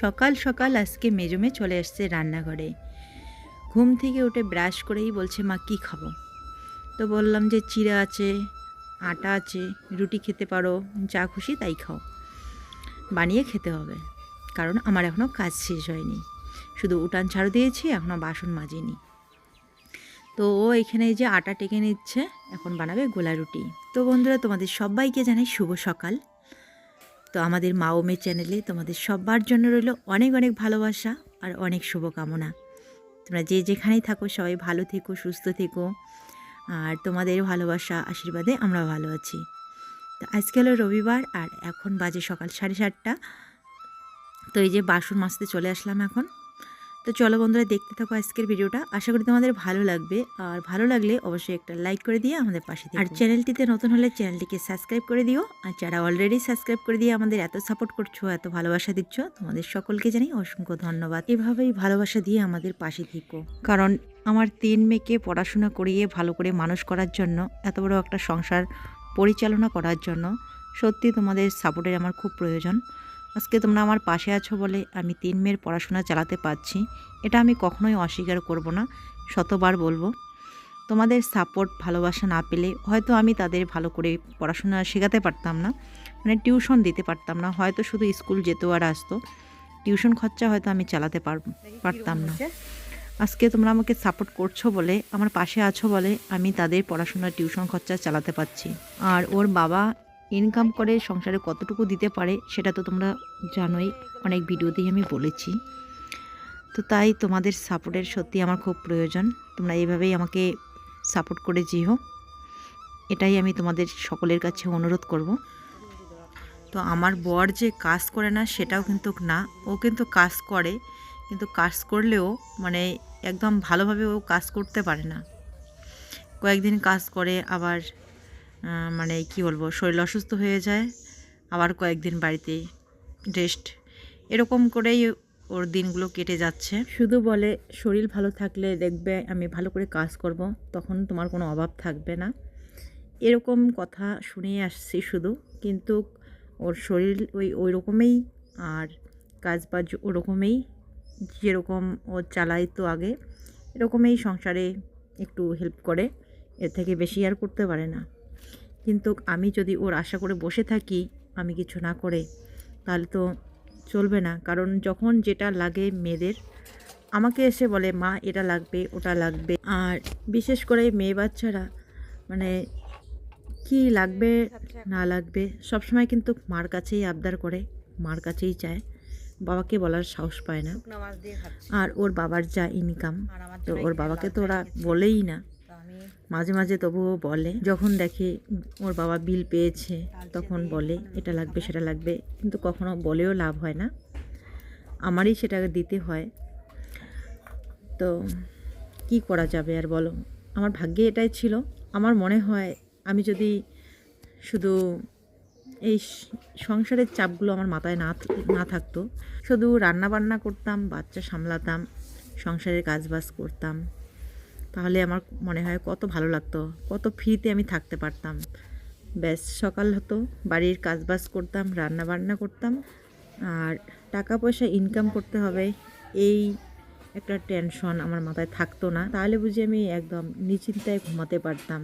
সকাল সকাল আজকে মেজমে চলে আসছে রান্নাঘরে। ঘুম থেকে উঠে ব্রাশ করেই বলছে, মা, কী খাব? তো বললাম যে, চিড়া আছে, আটা আছে, রুটি খেতে পারো, যা খুশি তাই খাও। বানিয়ে খেতে হবে, কারণ আমার এখনও কাজ শেষ হয়নি। শুধু উঠান ছাড় দিয়েছি এখনও বাসন মাজিনি। তো ও এখানে যে আটা টেকে নিচ্ছে, এখন বানাবে গোলা রুটি। তো বন্ধুরা, তোমাদের সবাইকে জানাই শুভ সকাল। তো আমাদের মা ও মেয়ে চ্যানেলে তোমাদের সবার জন্য রইল অনেক অনেক ভালোবাসা আর অনেক শুভকামনা। তোমরা যে যেখানেই থাকো, সবাই ভালো থেকো, সুস্থ থেকো আর তোমাদের ভালোবাসা, আশীর্বাদে আমরা ভালো আছি। তো আজকে হলো রবিবার আর এখন বাজে সকাল সাড়ে সাতটা। তো এই যে বাসন মাসতে চলে আসলাম এখন। তো চলো বন্ধুরা দেখতে থাকো আজকের ভিডিওটা। আশা করি তোমাদের ভালো লাগবে। আর ভালো লাগলে অবশ্যই একটা লাইক করে দিয়ে আমাদের পাশে। আর চ্যানেলটিতে নতুন হলে চ্যানেলটিকে সাবস্ক্রাইব করে দিও। আর যারা অলরেডি সাবস্ক্রাইব করে দিয়ে আমাদের এত সাপোর্ট করছ, এত ভালোবাসা দিচ্ছ, তোমাদের সকলকে জানাই অসংখ্য ধন্যবাদ। এভাবেই ভালোবাসা দিয়ে আমাদের পাশে থেকো। কারণ আমার তিন মেয়েকে পড়াশোনা করিয়ে ভালো করে মানুষ করার জন্য, এত বড় একটা সংসার পরিচালনা করার জন্য সত্যি তোমাদের সাপোর্টের আমার খুব প্রয়োজন। আজকে তোমরা আমার পাশে আছো বলে আমি তিন মেয়ের পড়াশোনা চালাতে পারছি এটা আমি কখনোই অস্বীকার করব না শতবার বলব। তোমাদের সাপোর্ট ভালোবাসা না পেলে হয়তো আমি তাদের ভালো করে পড়াশোনা শেখাতে পারতাম না মানে টিউশন দিতে পারতাম না হয়তো শুধু স্কুল যেতেও আর আসতো। টিউশন খরচা হয়তো আমি চালাতে পার পারতাম না। আজকে তোমরা আমাকে সাপোর্ট করছ বলে আমার পাশে আছো বলে আমি তাদের পড়াশোনার টিউশন খরচা চালাতে পারছি। আর ওর বাবা ইনকাম করে সংসারে কতটুকু দিতে পারে সেটা তো তোমরা জানোই, অনেক ভিডিওতেই আমি বলেছি। তো তাই তোমাদের সাপোর্টের সত্যি আমার খুব প্রয়োজন, তোমরা এইভাবেই আমাকে সাপোর্ট করে যেও। এটাই আমি তোমাদের সকলের কাছে অনুরোধ করব। তো আমার বর যে কাজ করে না সেটাও কিন্তু না, ও কিন্তু কাজ করে, কিন্তু কাজ করলেও মানে একদম ভালোভাবে ও কাজ করতে পারে না। কয়েকদিন কাজ করে, আবার মানে কি বলব, শরীর অসুস্থ হয়ে যায়, আবার কয়েকদিন বাড়িতে রেস্ট এরকম করেই ওর দিনগুলো কেটে যাচ্ছে। শুধু বলে, শরীর ভালো থাকলে দেখবে আমি ভালো করে কাজ করব, তখন তোমার কোনো অভাব থাকবে না। এরকম কথা শুনেই আসছি শুধু, কিন্তু ওর শরীর ওই ওই রকমই আর কাজ বাজ ওরকমই, যেরকম ও চালাইতো আগে, এরকমই সংসারে একটু হেল্প করে, এর থেকে বেশি আর করতে পারে না। কিন্তু আমি যদি ওর আশা করে বসে থাকি আমি কিছু না করে তাহলে তো চলবে না। কারণ যখন যেটা লাগে মেয়েদের আমাকে এসে বলে মা এটা লাগবে ওটা লাগবে। আর বিশেষ করে মেয়ে বাচ্চারা মানে কি লাগবে না লাগবে সবসময় কিন্তু মার কাছেই আবদার করে মার কাছেই চায়। বাবাকে বলার সাহস পায় না। আর ওর বাবার যা ইনকাম তো ওর বাবাকে তো ওরা বলেই না। মাঝে মাঝে তবুও বলে। যখন দেখে ওর বাবা বিল পেয়েছে, তখন বলে, এটা লাগবে, সেটা লাগবে। কিন্তু কখনো বলেও লাভ হয় না। আমারই সেটা দিতে হয়। তো কি করা যাবে আর বলো? আমার ভাগ্যে এটাই ছিল। আমার মনে হয় আমি যদি শুধু এই সংসারের চাপগুলো আমার মাথায় না না থাকতো, শুধু রান্না বান্না করতাম, বাচ্চা সামলাতাম, সংসারের কাজবাজ করতাম তাহলে আমার মনে হয় কত ভালো লাগতো, কত ফ্রিতে আমি থাকতে পারতাম। ব্যাস, সকাল হতো, বাড়ির কাজবাজ করতাম রান্না বান্না করতাম, আর টাকা পয়সা ইনকাম করতে হবে, এই একটা টেনশন আমার মাথায় থাকতো না। তাহলে বুঝি আমি একদম নিশ্চিন্তায় ঘুমাতে পারতাম।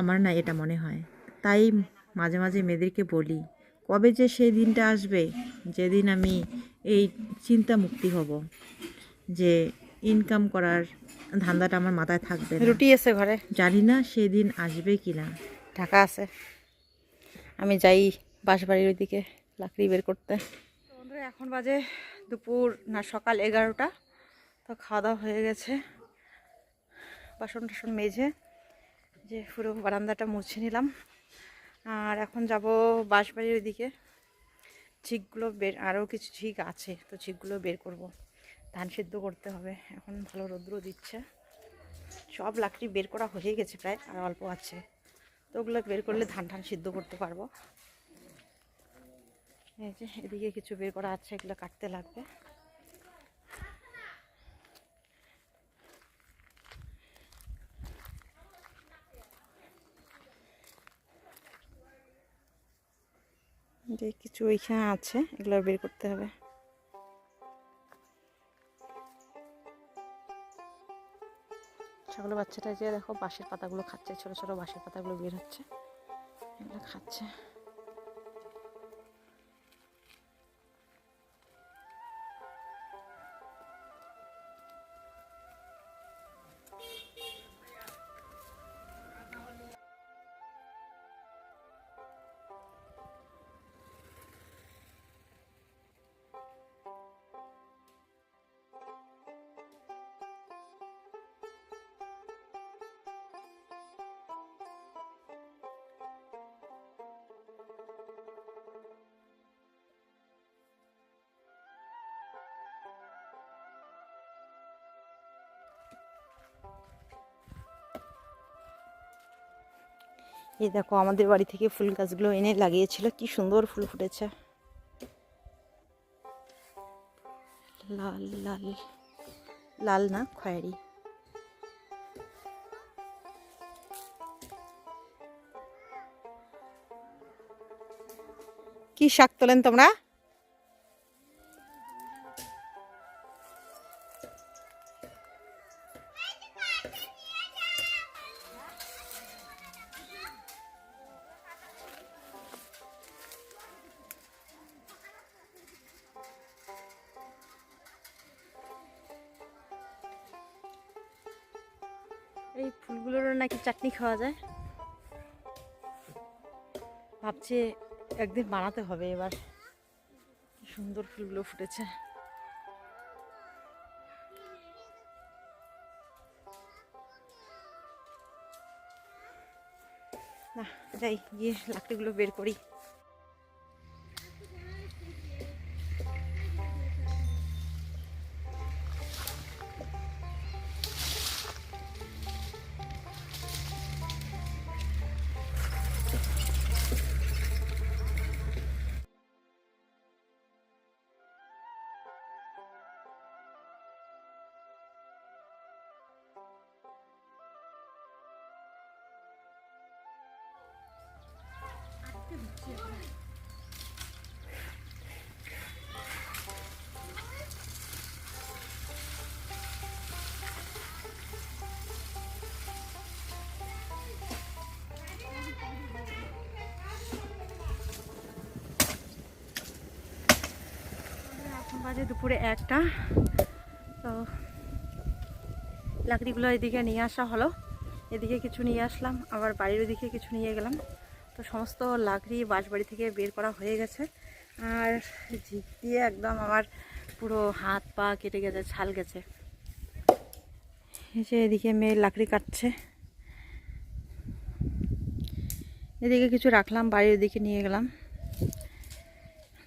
আমার না এটা মনে হয়। তাই মাঝে মাঝে মেয়েদেরকে বলি, কবে যে সেই দিনটা আসবে, যেদিন আমি এই চিন্তা মুক্তি হব, যে ইনকাম করার ধান্দাটা আমার মাথায় থাকবে রুটি আছে ঘরে? জানি না সেদিন আসবে কি না ঢাকা আছে। আমি যাই বাঁশবাড়ির ওইদিকে লাকড়ি বের করতে। বন্ধুরা এখন বাজে দুপুর না সকাল এগারোটা। তো খাওয়া দাওয়া হয়ে গেছে। বাসন টাসন মেজে যে পুরো বারান্দাটা মুছে নিলাম। আর এখন যাব বাঁশবাড়ির ওইদিকে। ঝিকগুলো বের আরও কিছু ঝিক আছে তো ঝিকগুলো বের করব। ধান সিদ্ধ করতে হবে। এখন ভালো রৌদ্র দিচ্ছে। সব লাকড়ি বের করা হয়ে গেছে প্রায়, আর অল্প আছে। তো ওগুলো বের করলে ধান ধান সিদ্ধ করতে পারব। এই যে, এদিকে কিছু বের করা আছে, এগুলো কাটতে লাগবে। যে, কিছু ওইখানে আছে, এগুলো বের করতে হবে। ছাগলের বাচ্চাটা যে দেখো বাঁশের পাতাগুলো খাচ্ছে, ছোট ছোট বাঁশের পাতাগুলো বের হচ্ছে। এগুলো খাচ্ছে। এই দেখো, আমাদের বাড়ি থেকে ফুল গাছগুলো এনে লাগিয়েছিল। কি সুন্দর ফুল ফুটেছে। লাল লাল লাল না, খয়েরি। কি শাক তোলেন তোমরা? ফুলগুলোর নাকি চাটনি খাওয়া যায়? ভাবছি একদিন বানাতে হবে এবার। সুন্দর ফুলগুলো ফুটেছে। না, যাই, গিয়ে লাকড়িগুলো বের করি। বাজে দুপুরে একটা। তো লাকড়িগুলো এদিকে নিয়ে আসা হলো। এদিকে কিছু নিয়ে আসলাম, আবার বাড়ির ওদিকে কিছু নিয়ে গেলাম। তো সমস্ত লাকড়ি বাঁশবাড়ি থেকে বের করা হয়ে গেছে। আর ঝিক দিয়ে একদম আমার পুরো হাত পা কেটে গেছে, ছাল গেছে। যে এদিকে মেয়ে লাকড়ি কাটছে। এদিকে কিছু রাখলাম, বাড়ির ওদিকে নিয়ে গেলাম।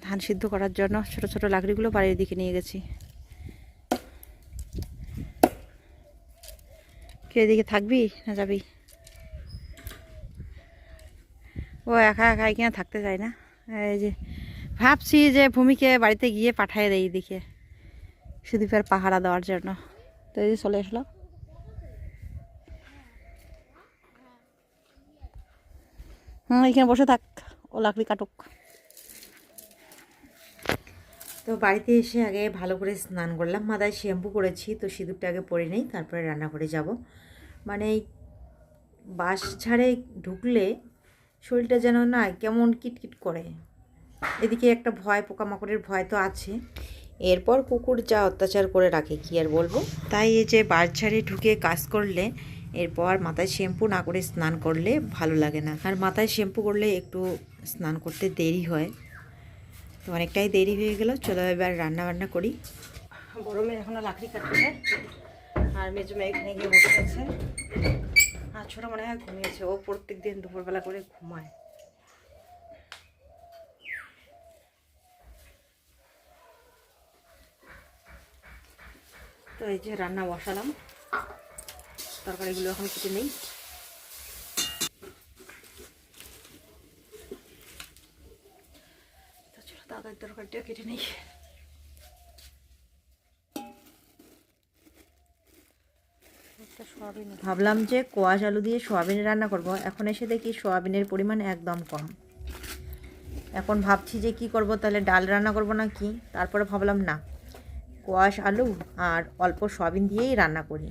ধান সিদ্ধ করার জন্য ছোট ছোট লাকড়িগুলো বাড়ির দিকে নিয়ে গেছি। কে এদিকে থাকবি না যাবি? ও একা একা এখানে থাকতে চায় না। এই যে ভাবছি যে ভূমিকে বাড়িতে গিয়ে পাঠিয়ে দেই দিকে সুদীপের পাহারা দেওয়ার জন্য। তো এই চলে আসলো। হুম, এখানে বসে থাক, ও লাকড়ি কাটুক। তো বাড়িতে এসে আগে ভালো করে স্নান করলাম। মাথায় শ্যাম্পু করেছি, তো সিঁদুরটা আগে পরে নেই, তারপরে রান্না করে যাব। মানে বাস ছাড়ে ঢুকলে শরীরটা যেন না কেমন কিটকিট করে। এদিকে একটা ভয় পোকামাকড়ের ভয় তো আছে। এরপর কুকুর যা অত্যাচার করে রাখে কি আর বলব? তাই এই যে বাস ঝাড়ে ঢুকে কাজ করলে এরপর মাথায় শ্যাম্পু না করে স্নান করলে ভালো লাগে না। আর মাথায় শ্যাম্পু করলে একটু স্নান করতে দেরি হয়। তো অনেকটাই দেরি হয়ে গেল চলো এবার রান্না বান্না করি। গরমে মেয়ে এখনও লাকড়ি কাটছে আর মেজো মেয়ে এখানে গিয়ে বসে আছে। ছোটো মনে হয় ঘুমিয়েছে। ও প্রত্যেক দিন দুপুরবেলা করে ঘুমায়। তো এই যে রান্না বসালাম। তরকারিগুলো এখন কেটে নেই। তো চলো, তাড়াতাড়ি তরকারিটা কেটে নেই। ভাবলাম যে কোয়াশ আলু দিয়ে সোয়াবিন রান্না করব। এখন এসে দেখি সোয়াবিনের পরিমাণ একদম কম। এখন ভাবছি যে কি করব, তাহলে ডাল রান্না করব না কি তারপরে ভাবলাম না, কোয়াশ আলু আর অল্প সোয়াবিন দিয়েই রান্না করি।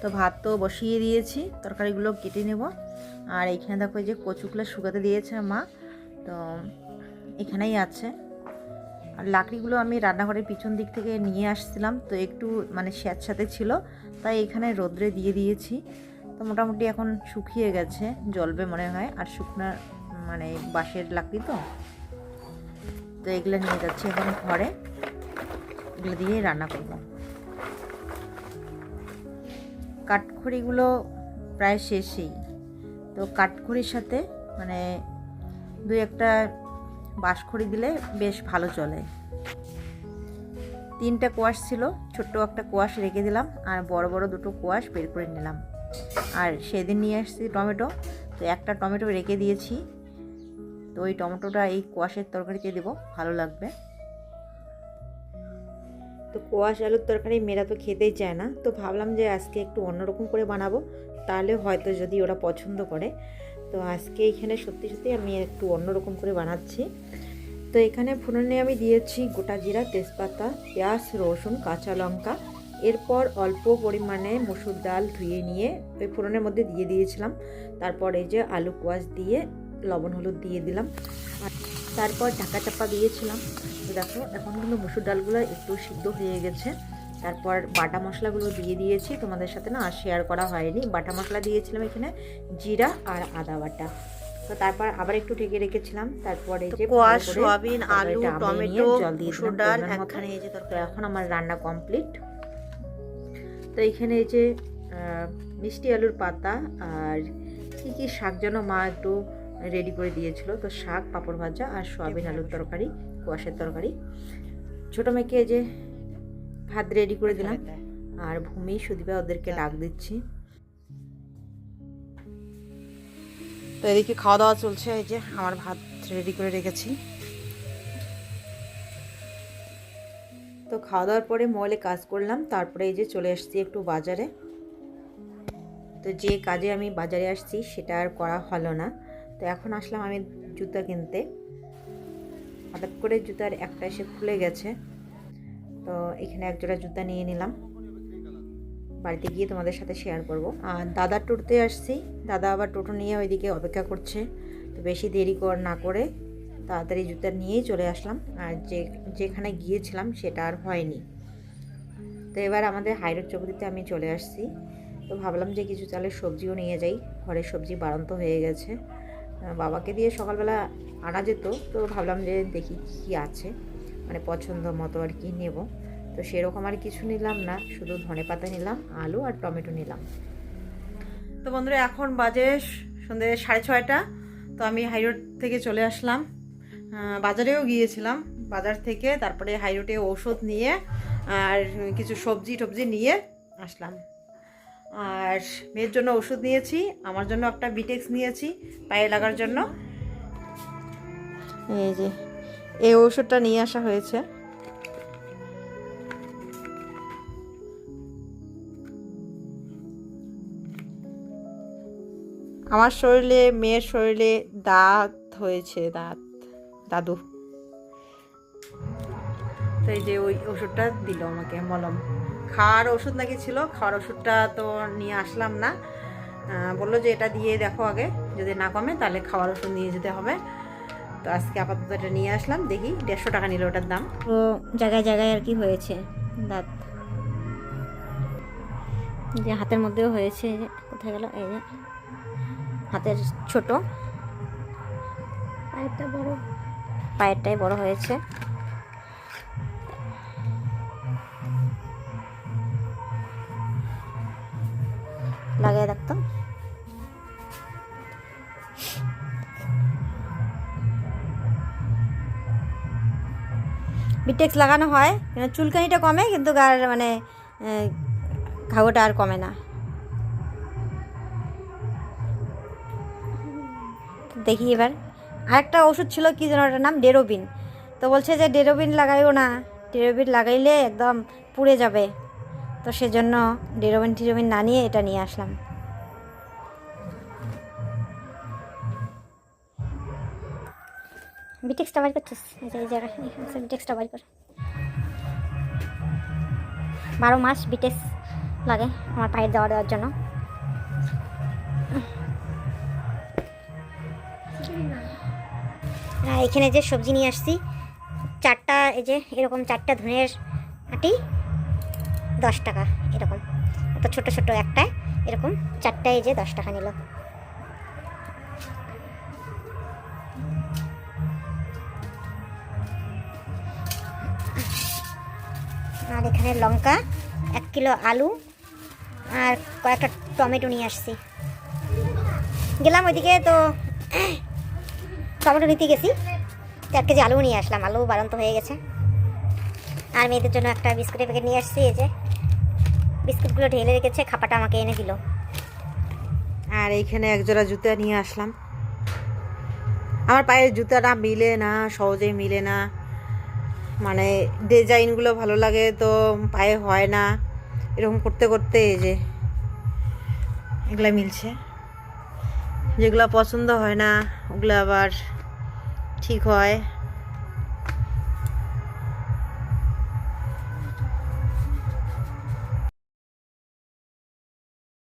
তো ভাত তো বসিয়ে দিয়েছি, তরকারিগুলো কেটে নেব। আর এইখানে দেখো যে কচুগুলো শুকাতে দিয়েছে মা, তো এখানেই আছে। আর লাকড়িগুলো আমি রান্নাঘরের পিছন দিক থেকে নিয়ে আসছিলাম, তো একটু মানে স্যাঁতসাথে ছিল। তাই এখানে রোদ্রে দিয়ে দিয়েছি। তো মোটামুটি এখন শুকিয়ে গেছে জলবে মনে হয়। আর শুকনা মানে বাঁশের লাকড়ি তো। তো এগুলো নিয়ে যাচ্ছি এখন ঘরে। এগুলো দিয়ে রান্না করব। কাঠখড়িগুলো প্রায় শেষেই। তো কাঠখড়ির সাথে মানে দুই একটা বাঁশখড়ি দিলে বেশ ভালো চলে। তিনটা কোয়াশ ছিল, ছোট্ট একটা কোয়াশ রেখে দিলাম আর বড় বড় দুটো কোয়াশ বের করে নিলাম। আর সেদিন নিয়ে আসছি টমেটো, তো একটা টমেটো রেখে দিয়েছি। তো ওই টমেটোটা এই কোয়াশের তরকারিতে দেবো, ভালো লাগবে। তো কোয়াশ, আলুর তরকারি মেয়েরা তো খেতেই চায় না। তো ভাবলাম যে আজকে একটু অন্যরকম করে বানাবো, তাহলে হয়তো যদি ওরা পছন্দ করে। তো আজকে এখানে সত্যি সত্যি আমি একটু অন্যরকম করে বানাচ্ছি। তো এখানে ফোড়নে আমি দিয়েছি গোটা জিরা, তেজপাতা, পেঁয়াজ, রসুন, কাঁচা লঙ্কা। এরপর অল্প পরিমাণে মসুর ডাল ধুয়ে নিয়ে ওই ফোড়নের মধ্যে দিয়ে দিয়েছিলাম। তারপর এই যে আলু কোয়াশ দিয়ে লবণ হলুদ দিয়ে দিলাম। তারপর ঢাকা চাপা দিয়েছিলাম। তো দেখো, এখন কিন্তু মসুর ডালগুলো একটু সিদ্ধ হয়ে গেছে। তারপর বাটা মশলাগুলো দিয়ে দিয়েছি। তোমাদের সাথে না শেয়ার করা হয়নি। বাটা মশলা দিয়েছিলাম এখানে জিরা আর আদা বাটা। তো তারপর আবার একটু ঢেকে রেখেছিলাম। তারপর যে কোয়াশ, সয়াবিন, আলু, টমেটো, জল দিয়ে ডাল, একখানে এই যে তো তরকারি। এখন আমার রান্না কমপ্লিট। তো এখানে এই যে মিষ্টি আলুর পাতা আর কি কি শাক যেন মা একটু রেডি করে দিয়েছিল। তো শাক পাঁপড় ভাজা আর সয়াবিন আলুর তরকারি কোয়াশের তরকারি। ছোটো মেয়েকে এই যে ভাত রেডি করে দিলাম। আর ভূমি সুদীপা ওদেরকে ডাক দিচ্ছি। তো এদিকে খাওয়া দাওয়া চলছে, এই যে আমার ভাত রেডি করে রেখেছি। তো খাওয়া দাওয়ার পরে মোবাইলে কাজ করলাম, তারপরে এই যে চলে আসছি একটু বাজারে। তো যে কাজে আমি বাজারে আসছি, সেটা আর করা হলো না। তো এখন আসলাম আমি জুতা কিনতে। হঠাৎ করে জুতার একটা এসে খুলে গেছে। তো এখানে এক জোড়া জুতা নিয়ে নিলাম। বাড়িতে গিয়ে তোমাদের সাথে শেয়ার করব। আর দাদার টোটোতে আসছি। দাদা আবার টোটো নিয়ে ওইদিকে অপেক্ষা করছে। তো বেশি দেরি কর না করে তাড়াতাড়ি জুতা নিয়েই চলে আসলাম। আর যে, যেখানে গিয়েছিলাম সেটা আর হয়নি। তো এবার আমাদের হাইরোড চৌকিতে আমি চলে আসছি। তো ভাবলাম যে কিছু চালের সবজিও নিয়ে যাই। ঘরের সবজি বাড়ন্ত হয়ে গেছে। বাবাকে দিয়ে সকালবেলা আনা যেত। তো ভাবলাম যে দেখি কি আছে। মানে পছন্দ মতো আর কি নেব। তো সেরকম আর কিছু নিলাম না শুধু ধনে পাতা নিলাম আলু আর টমেটো নিলাম। তো বন্ধুরা এখন বাজে সন্ধ্যে সাড়ে ছয়টা তো আমি হাইরোড থেকে চলে আসলাম। বাজারেও গিয়েছিলাম বাজার থেকে তারপরে হাইরোডে ওষুধ নিয়ে আর কিছু সবজি টবজি নিয়ে আসলাম। আর মেয়ের জন্য ওষুধ নিয়েছি আমার জন্য একটা বিটেক্স নিয়েছি পায়ে লাগার জন্য। এই যে এই ওষুধটা নিয়ে আসা হয়েছে। আমার শরীরে, মেয়ের শরীরে দাঁত হয়েছে, দাঁত, দাদু। তো এই যে ওই ওষুধটা দিল আমাকে, মলম। খাওয়ার ওষুধ নাকি ছিল? খাওয়ার ওষুধটা তো নিয়ে আসলাম না। বলল যে এটা দিয়ে দেখো আগে, যদি না কমে তাহলে খাওয়ার ওষুধ নিয়ে যেতে হবে। তো আজকে আপাতত এটা নিয়ে আসলাম, দেখি দেড়শো টাকা নিল ওটার দাম। তো জায়গায় জায়গায় আর কি হয়েছে দাঁত? যে হাতের মধ্যেও হয়েছে, কোথায় গেল? এই যে হাতের ছোট। পায়েরটা বড়। পায়েরটাই বড় হয়েছে। লাগিয়ে রাখতাম বিটেক্স লাগানো হয় চুলকানিটা কমে কিন্তু গার মানে আহ, আর কমে না। দেখি এবার। আরেকটা ওষুধ ছিল, কি যেন ওটার নাম? ডেরোবিন। তো বলছে যে, ডেরোবিন লাগাইও না। ডেরোবিন লাগাইলে একদম পুড়ে যাবে। তো সেজন্য ডেরোবিন টিরোবিন না নিয়ে এটা নিয়ে আসলাম। বিটেক্সটা করছিস? এই কর। বারো মাস বিটেক্স লাগে আমার পায়ের দেওয়া দেওয়ার জন্য। আর এখানে যে সবজি নিয়ে আসছি, চারটা, এই যে এরকম চারটা ধনের আটি, দশ টাকা এরকম। তো ছোট ছোট একটায় এরকম চারটায় যে দশ টাকা নিল। আর এখানে লঙ্কা, এক কিলো আলু, আর কয়েকটা টমেটো নিয়ে আসছি। গেলাম ওইদিকে তো টমেটো নিতে গেছি। এক কেজি আলু নিয়ে আসলাম। আলু বাড়ন্ত হয়ে গেছে। আর মেয়েদের জন্য একটা বিস্কুটের প্যাকেট নিয়ে আসছি, এই যে। বিস্কুটগুলো ঢেলে রেখেছে, খাপাটা আমাকে এনে দিল। আর এইখানে একজোড়া জুতা নিয়ে আসলাম। আমার পায়ের জুতাটা মিলে না, সহজেই মিলে না। মানে ডিজাইনগুলো ভালো লাগে তো পায়ে হয় না। এরকম করতে করতে এই যে এগুলো মিলছে। যেগুলো পছন্দ হয় না ওগুলো আবার ঠিক হয়।